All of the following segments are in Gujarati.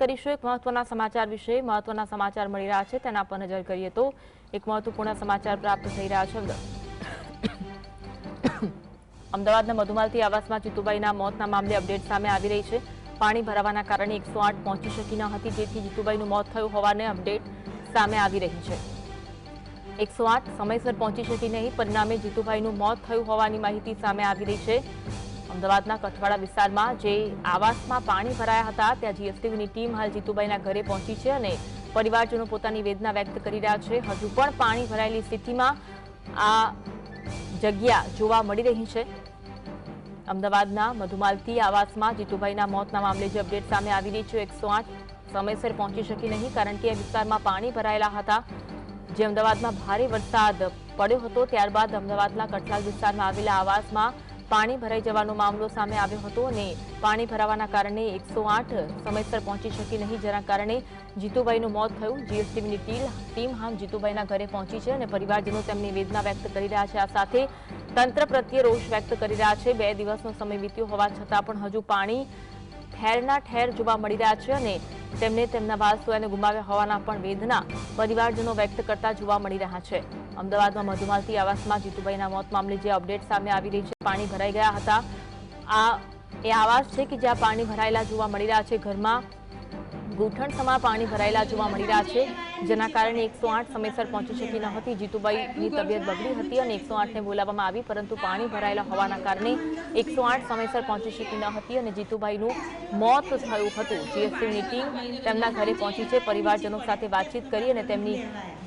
કરીશું એક મહત્વના સમાચાર વિશે. મહત્વના સમાચાર મળી રહ્યા છે, તેના પર નજર કરીએ તો એક મહત્વપૂર્ણ સમાચાર પ્રાપ્ત થઈ રહ્યા છે. અમદાવાદના મધુમાલતી આવાસમાં જીતુભાઈના મોતના મામલે અપડેટ સામે આવી રહી છે. પાણી ભરાવાના કારણે એકસો આઠ પહોંચી શકી ન હતી, જેથી જીતુભાઈનું મોત થયું હોવાને અપડેટ સામે આવી રહી છે. એકસો આઠ સમયસર પહોંચી શકી નહીં, પરિણામે જીતુભાઈનું મોત થયું હોવાની માહિતી સામે આવી રહી છે. અમદાવાદના કઠવાડા વિસ્તારમાં જે આવાસમાં પાણી ભરાયા હતા, ત્યાં જીએસટીવીની ટીમ હાલ જીતુભાઈના ઘરે પહોંચી છે અને પરિવારજનો પોતાની વેદના વ્યક્ત કરી રહ્યા છે. હજુ પણ પાણી ભરાયેલી સ્થિતિમાં આ જગ્યા જોવા મળી રહી છે. અમદાવાદના મધુમાલતી આવાસમાં જીતુભાઈના મોતના મામલે જે અપડેટ સામે આવી રહી છે, એકસો સમયસર પહોંચી શકી નહીં, કારણ કે વિસ્તારમાં પાણી ભરાયેલા હતા. જે અમદાવાદમાં ભારે વરસાદ પડ્યો હતો, ત્યારબાદ અમદાવાદના કઠલાલ વિસ્તારમાં આવેલા આવાસમાં પાણી ભરાઈ જવાનો મામલો સામે આવ્યો હતો અને પાણી ભરાવાના કારણે એકસો આઠ સમયસર પહોંચી શકી નહીં, જેના કારણે જીતુભાઈનું મોત થયું. જીએસટીવીની ટીમ ટીમ હાલ જીતુભાઈના ઘરે પહોંચી છે અને પરિવારજનો તેમની વેદના વ્યક્ત કરી રહ્યા છે. આ સાથે તંત્ર પ્રત્યે રોષ વ્યક્ત કરી રહ્યા છે. બે દિવસનો સમય વીત્યો હોવા છતાં પણ હજુ પાણી ઠેરના ઠેર જોવા મળી રહ્યા છે અને તેમને તેમના વારસોને ગુમાવ્યા હોવાના પણ વેદના પરિવારજનો વ્યક્ત કરતા જોવા મળી રહ્યા છે. અમદાવાદમાં મધુમાલતી આવાસમાં જીતુભાઈના મોત મામલે જે અપડેટ સામે આવી રહી છે, પાણી ભરાઈ ગયા હતા. આ એ આવાસ છે કે જ્યાં પાણી ભરાયેલા જોવા મળી રહ્યા છે? ઘરમાં ગૂંઠણસમા પાણી ભરાયેલા જોવા મળી રહ્યા છે. જેના કારણે એકસો આઠ સમયસર પહોંચી શકી ન હતી. જીતુબાઈની તબિયત બગડી હતી અને એકસો આઠને બોલાવવામાં આવી, પરંતુ પાણી ભરાયેલા હોવાના કારણે એકસો આઠ સમયસર પહોંચી શકી ન હતી અને જીતુભાઈનું મોત થયું હતું. જીએસટીની ટીમ તેમના ઘરે પહોંચી છે. પરિવારજનો સાથે વાતચીત કરી અને તેમની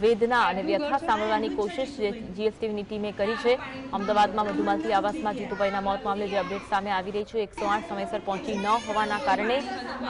વેદના અને વ્યથા સાંભળવાની કોશિશ જીએસટીની ટીમે કરી છે. અમદાવાદમાં મધુમાલતી આવાસમાં જીતુભાઈના મોત મામલે જે અપડેટ સામે આવી રહી છે, એકસો આઠ સમયસર પહોંચી ન હોવાના કારણે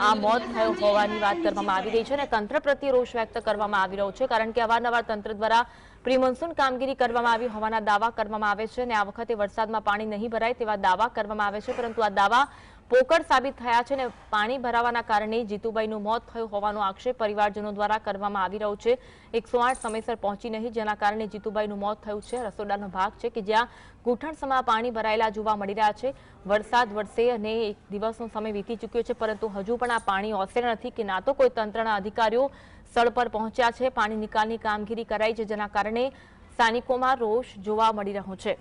આ મોત થયો હોવાની વાત કરવામાં આવી રહી છે અને તંત્ર પ્રત્યે રોષ વ્યક્ત કરવામાં આવી રહ્યો છે, કારણ કે અવારનવાર તંત્ર દ્વારા પ્રી કામગીરી કરવામાં આવી હોવાના દાવા કરવામાં આવે છે અને આ વખતે વરસાદમાં પાણી નહીં ભરાય તેવા દાવા કરવામાં આવે છે, પરંતુ આ દાવા પોકળ સાબિત થયા છે અને પાણી ભરાવાના કારણે જીતુભાઈનું મોત થયું હોવાનો આક્ષેપ પરિવારજનો દ્વારા કરવામાં આવી રહ્યો છે. એકસો સમયસર પહોંચી નહીં, જેના કારણે જીતુભાઈનું મોત થયું છે. રસોડાનો ભાગ છે કે જ્યાં ઘૂંટણસમા પાણી ભરાયેલા જોવા મળી રહ્યા છે. વરસાદ વરસે અને એક દિવસનો સમય વીતી ચૂક્યો છે, પરંતુ હજુ પણ આ પાણી ઓસરે નથી કે ના તો કોઈ તંત્રના અધિકારીઓ સ્થળ પર પહોંચ્યા છે. પાણી નિકાલની કામગીરી કરાઈ છે, જેના કારણે સ્થાનિકોમાં રોષ જોવા મળી રહ્યો છે.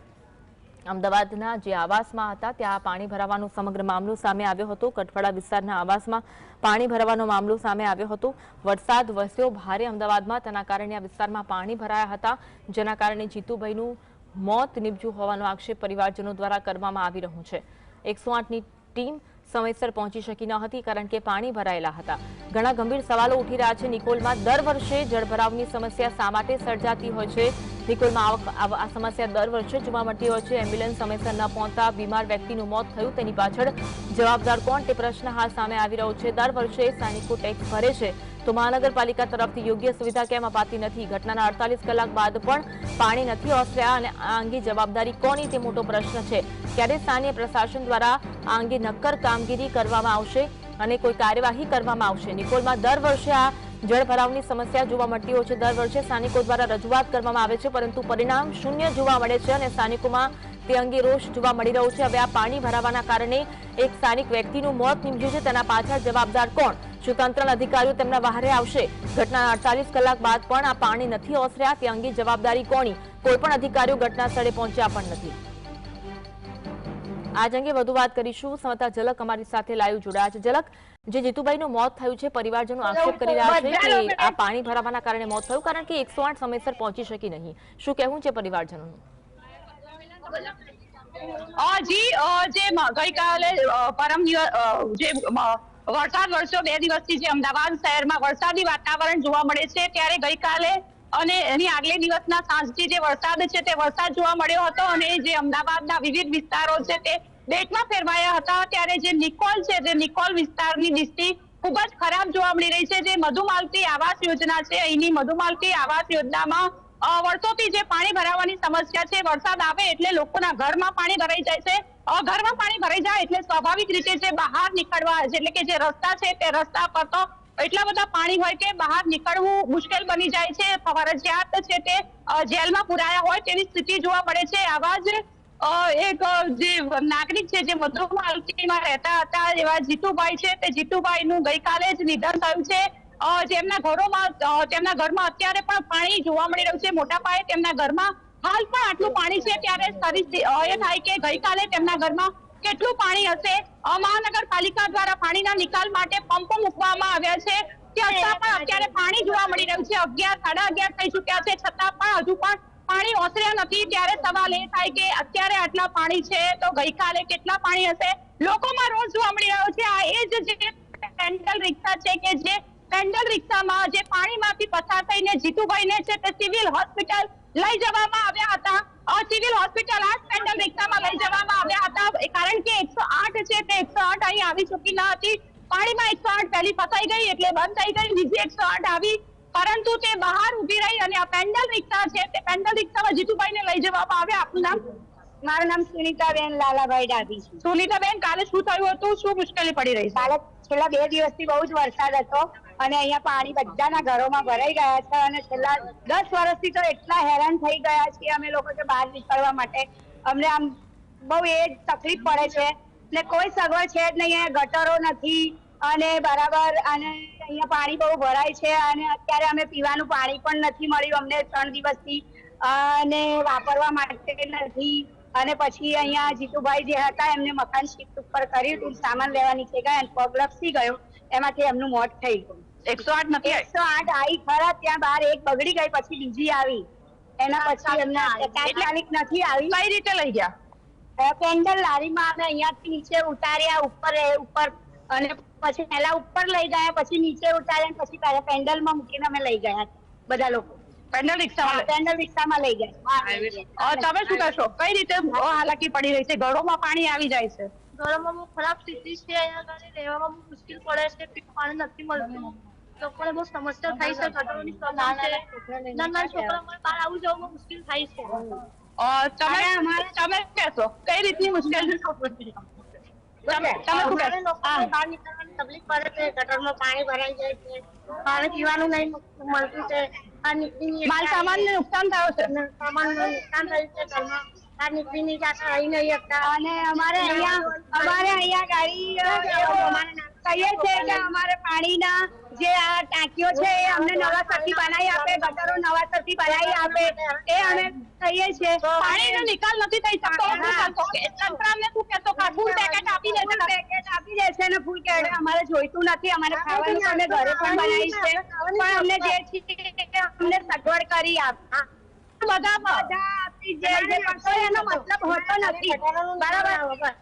અમદાવાદના જે આવાસમાં હતા, ત્યાં પાણી ભરાવાનો સમગ્ર મામલો સામે આવ્યો હતો. કઠવાડા વિસ્તારના આવાસમાં પાણી ભરાવાનો મામલો સામે આવ્યો હતો. વરસાદ વરસ્યો ભારે અમદાવાદમાં, તેના કારણે આ વિસ્તારમાં પાણી ભરાયા હતા, જેના કારણે જીતુભાઈનું મોત નીપજ્યું હોવાનો આક્ષેપ પરિવારજનો દ્વારા કરવામાં આવી રહ્યો છે. એકસો આઠની ટીમ સમયસર પહોંચી શકી ન હતી કારણ કે પાણી ભરાયેલા હતા. ઘણા ગંભીર સવાલો ઉઠી રહ્યા છે. નિકોલમાં દર વર્ષે જળભરાવની સમસ્યા શા માટે સર્જાતી હોય છે? નિકોલમાં આ સમસ્યા દર વર્ષે જોવા મળતી હોય છે. એમ્બ્યુલન્સ સમયસર ન પહોંચતા બીમાર વ્યક્તિનું મોત થયું તેની પાછળ જવાબદાર કોણ? તે પ્રશ્ન હાલ સામે આવી રહ્યો છે. દર વર્ષે સ્થાનિકો ટેક્સ ભરે છે. તો મહાનગરપાલિકા તરફથી યોગ્ય સુવિધા કેમ અપાતી નથી? ઘટનાના અડતાલીસ કલાક બાદ પણ પાણી નથી ઓસર્યા અને આ અંગે જવાબદારી કોની? તે મોટો પ્રશ્ન છે. ક્યારે સ્થાનીય પ્રશાસન દ્વારા આ અંગે નક્કર કામગીરી કરવામાં આવશે અને કોઈ કાર્યવાહી કરવામાં આવશે? નિકોલમાં દર વર્ષે આ જળભરાવની સમસ્યા જોવા મળતી હોય છે. દર વર્ષે સ્થાનિકો દ્વારા રજૂઆત કરવામાં આવે છે, પરંતુ પરિણામ શૂન્ય જોવા મળે છે અને સ્થાનિકોમાં તે અંગે રોષ જોવા મળી રહ્યો છે. હવે આ પાણી ભરાવાના કારણે એક સ્થાનિક વ્યક્તિનું મોત નીપજ્યું છે. તેના પાછળ જવાબદાર કોણ? તંત્રના અધિકારીઓ તેમના બહારે આવશે. ઘટના અડતાલીસ કલાક બાદ પણ આ પાણી નથી ઓસર્યા. તે અંગે જવાબદારી કોની? કોઈ પણ અધિકારીઓ ઘટના સ્થળે પહોંચ્યા પણ નથી. આજ અંગે વધુ વાત કરીશું. સમતા ઝલક અમારી સાથે લાઈવ જોડાયા છે. ઝલક જે જીતુભાઈનું મોત થયું છે પરિવારજનો આક્ષેપ કરી રહ્યા છે કે આ પાણી ભરાવાના કારણે મોત થયું કારણ કે એકસો આઠ સમયસર પહોંચી શકી નહીં. શું કહેવું છે પરિવારજનોનું? જી જે ગઈકાલે પરમ જે વરસાદ વરસ્યો બે દિવસથી જે અમદાવાદ શહેરમાં વરસાદી વાતાવરણ જોવા મળે છે. ત્યારે ગઈકાલે અને એની આગલે દિવસના સાંજથી જે વરસાદ છે તે વરસાદ જોવા મળ્યો હતો અને જે અમદાવાદના વિવિધ વિસ્તારો છે તે બેટમાં ફેરવાયા હતા. ત્યારે જે નિકોલ છે જે નિકોલ વિસ્તારની દિષ્ટિ ખૂબ જ ખરાબ જોવા મળી રહી છે. જે મધુમાલતી આવાસ યોજના છે, અહીંની મધુમાલતી આવાસ યોજનામાં વર્ષોથી જે પાણી ભરાવાની સમસ્યા છે, વરસાદ આવે એટલે લોકોના ઘરમાં પાણી ભરાઈ જાય છે. ઘરમાં પાણી ભરાઈ જાય એટલે સ્વાભાવિક રીતે જે બહાર નીકળવા એટલે કે જે રસ્તા છે તે રસ્તા પર તો એટલા બધા પાણી હોય કે બહાર નીકળવું મુશ્કેલ બની જાય છે. ફરજિયાત છે તે જેલમાં પુરાયા હોય તેવી સ્થિતિ જોવા મળે છે. આવા જ એક જે નાગરિક છે જે મધુમાલતીમાં રહેતા હતા એવા જીતુભાઈ છે. તે જીતુભાઈનું ગઈકાલે જ નિધન થયું છે. જેમના ઘરોમાં તેમના ઘરમાં અત્યારે પણ પાણી જોવા મળી રહ્યું છે, મોટા પાયે તેમના ઘરમાં હાલ પણ આટલું પાણી છે ત્યારે એ થાય કે ગઈકાલે તેમના ઘરમાં કેટલું પાણી હશે? મહાનગરપાલિકા દ્વારા પાણીના નિકાલ માટે પંપો મૂકવામાં આવ્યા છે. ત્યાં પણ અત્યારે પાણી જોવા મળી રહ્યું છે. અગિયાર, સાડા અગિયાર થઈ ચુક્યા છે. છતાં પણ હજુ પણ પાણી ઓસર્યા નથી. ત્યારે સવાલ એ થાય કે અત્યારે આટલા પાણી છે તો ગઈકાલે કેટલા પાણી હશે? લોકોમાં રોજ જોવા મળી રહ્યો છે. આ એ જ જે સેન્ટ્રલ રિક્ષા છે કે જે પેન્ડલ રિક્ષામાં જે પાણીમાંથી પસાર થઈને જીતુભાઈને છે તે સિવિલ હોસ્પિટલ લઈ જવામાં આવ્યા હતા. સિવિલ હોસ્પિટલ આ પેન્ડલ રિક્ષામાં લઈ જવામાં આવ્યા હતા. કારણ કે એકસો આઠ છે તે એકસો આઠ અહીં આવી ચૂકી ન હતી. પાણીમાં એકસો આઠ પહેલી ફસાઈ ગઈ એટલે બંધ થઈ ગઈ. બીજી એકસો આઠ આવી. પરંતુ તે બહાર ઊભી રહી અને આ પેન્ડલ રિક્ષા છે તે પેન્ડલ રિક્ષામાં જીતુભાઈને લઈ જવામાં આવ્યા. આપનું નામ? મારું નામ સુનીતાબેન લાલાભાઈ ડાભી છે. સુનીતાબેન કાલે શું થયું હતું? શું મુશ્કેલી પડી રહી છે? કાલે છેલ્લા બે દિવસથી બહુ જ વરસાદ હતો. અને અહીંયા પાણી બધાના ઘરોમાં ભરાઈ ગયા છે અને છેલ્લા દસ વર્ષથી તો એટલા હેરાન થઈ ગયા છીએ અમે લોકો કે બહાર નીકળવા માટે. અમને આમ બહુ એ તકલીફ પડે છે. ને કોઈ સગવડ છે જ નહીં, અહીંયા ગટરો નથી અને બરાબર અને અહીંયા પાણી બહુ ભરાય છે અને અત્યારે અમે પીવાનું પાણી પણ નથી મળ્યું અમને ત્રણ દિવસથી. અને વાપરવા માટે નથી. અને પછી અહીંયા જીતુભાઈ જે હતા એમને મકાન શિફ્ટ ઉપર કર્યું હતું, સામાન લેવા નીચે ગયા અને પગ લપસી ગયો. એમાંથી એમનું મોત થઈ ગયું. એકસો આઠ નથી એકસો આઠ આવી ખરા ત્યાં બહાર એક બગડી ગઈ પછી બીજી આવી. એના પછી એમને તાત્કાલિક નથી આવી. કઈ રીતે લઈ ગયા? અ, લારીમાં અમે અહીંયાથી નીચે ઉતાર્યા ઉપર ઉપર અને પછી પહેલા ઉપર લઈ ગયા પછી નીચે ઉતાર્યા પછી પાછા પેન્ડલમાં મૂકીને અમે લઈ ગયા બધા લોકો. પેન્ડલ રિક્ષામાં પેન્ડલ રિક્ષામાં લઈ ગયા. તમે શું કરશો? કઈ રીતે હાલાકી પડી રહી છે? ઘરોમાં પાણી આવી જાય છે? ઘરમાં બહુ ખરાબ સ્થિતિ છે અહીંયા રહેવામાં મુશ્કેલ પડે છે પાણી નથી મળતું. લોકોને બહુ સમસ્યા થાય છે ગટરોની પ્રોબ્લેમ છે. નાના છોકરા બહાર આવું જવામાં મુશ્કેલ થાય છે. તમે તમે કહેશો કઈ રીતની મુશ્કેલી? તમે તમે અમારે કહેશો? લોકોને બહાર નીકળવાની તકલીફ પડે છે ગટરમાં પાણી ભરાઈ જાય છે પાણી પીવાનું નહીં મળતું છે માલ સામાનને નુકસાન થયો છે. સામાન નુકસાન થયું છે ઘરમાં નીકળી નહીં જતા રહી નહીં શકતા. અને અમારે અહીંયા અમારે અહીંયા ગાડી કહીએ છીએ કે અમારે પાણીના જે આ ટાંકીઓ છે એ અમને નવાસરથી બનાવી આપે ગટરો નવાસરથી બનાવી આપે એ અમે કહીએ છીએ. પાણીનો નિકાલ નથી થઈ શકતો? તંત્રને શું કહેતો? ફૂલ પેકેટ આપી દેશે પેકેટ આપી દેશે ને ફૂલ પેકેટ અમારે જોઈતું નથી. અમારે ખાવાનું અમે ઘરે પણ બનાવી છે પણ અમને જે છે અમને સગવડ કરી આપ. બધા બધા આપી જે મતલબ હોતો નથી. બરાબર?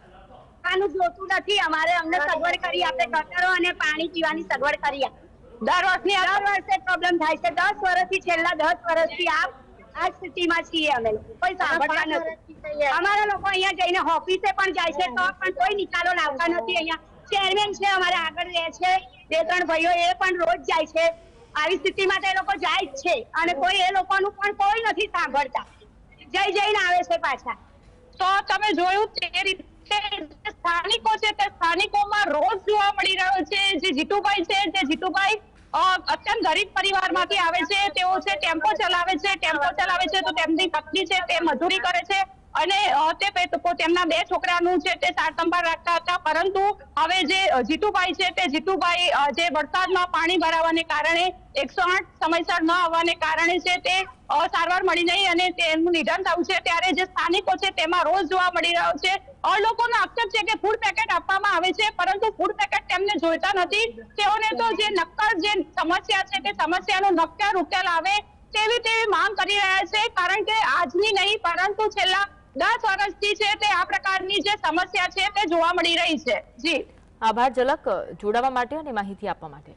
ખાવાનું જોતું નથી. અમારે અમને સગવડ કરી આપે ગટરો અને પાણી પીવાની સગવડ કરી. આપે દર વર્ષની દર વર્ષે પ્રોબ્લેમ થાય છે. દસ વર્ષથી છેલ્લા દસ વર્ષથી આ આ સ્થિતિમાં છીએ અમે. કોઈ સાંભળતા નથી. અમારા લોકો અહીંયા જઈને ઓફિસે પણ જાય છે તો પણ કોઈ નિકાલો લાવતા નથી અહીંયા. ચેરમેન છે અમારે આગળ રહે છે. બે ત્રણ ભાઈઓ એ પણ રોજ જાય છે. આવી સ્થિતિમાં તો એ લોકો જાય જ છે. અને કોઈ એ લોકોનું પણ કોઈ નથી સાંભળતા. જઈ જઈને આવે છે પાછા. તો તમે જોયું તે રીતે સ્થાનિકો છે તે સ્થાનિકોમાં રોજ જોવા મળી રહ્યો છે. જે જીતુભાઈ છે તે જીતુભાઈ અત્યંત ગરીબ પરિવારમાંથી આવે છે. તેઓ છે, ટેમ્પો ચલાવે છે, ટેમ્પો ચલાવે છે, તો તેમની પત્ની છે તે મજૂરી કરે છે. અને તે તેમના બે છોકરાનું છે તે સારસંભાળ રાખતા હતા. પરંતુ હવે જે જીતુભાઈ છે તે જીતુભાઈ જે વરસાદમાં પાણી ભરાવાને કારણે, એકસો આઠ સમયસર ન આવવાને કારણે છે તે સારવાર મળી નહીં અને તેમનું નિધન થયું છે. ત્યારે જે સ્થાનિકો છે તેમાં રોજ જોવા મળી રહ્યો છે. લોકોનો આક્ષેપ છે કે ફૂડ પેકેટ આપવામાં આવે છે, પરંતુ ફૂડ પેકેટ તેમને જોઈતા નથી. તેઓને તો જે નક્કર જે સમસ્યા છે તે સમસ્યાનો નક્કર ઉકેલ આવે તેવી તેવી માંગ કરી રહ્યા છે. કારણ કે આજની નહીં, પરંતુ છેલ્લા દસ વર્ષથી છે તે આ પ્રકારની જે સમસ્યા છે તે જોવા મળી રહી છે. જી. આભાર, ઝલક જોડાવા માટે અને માહિતી આપવા માટે.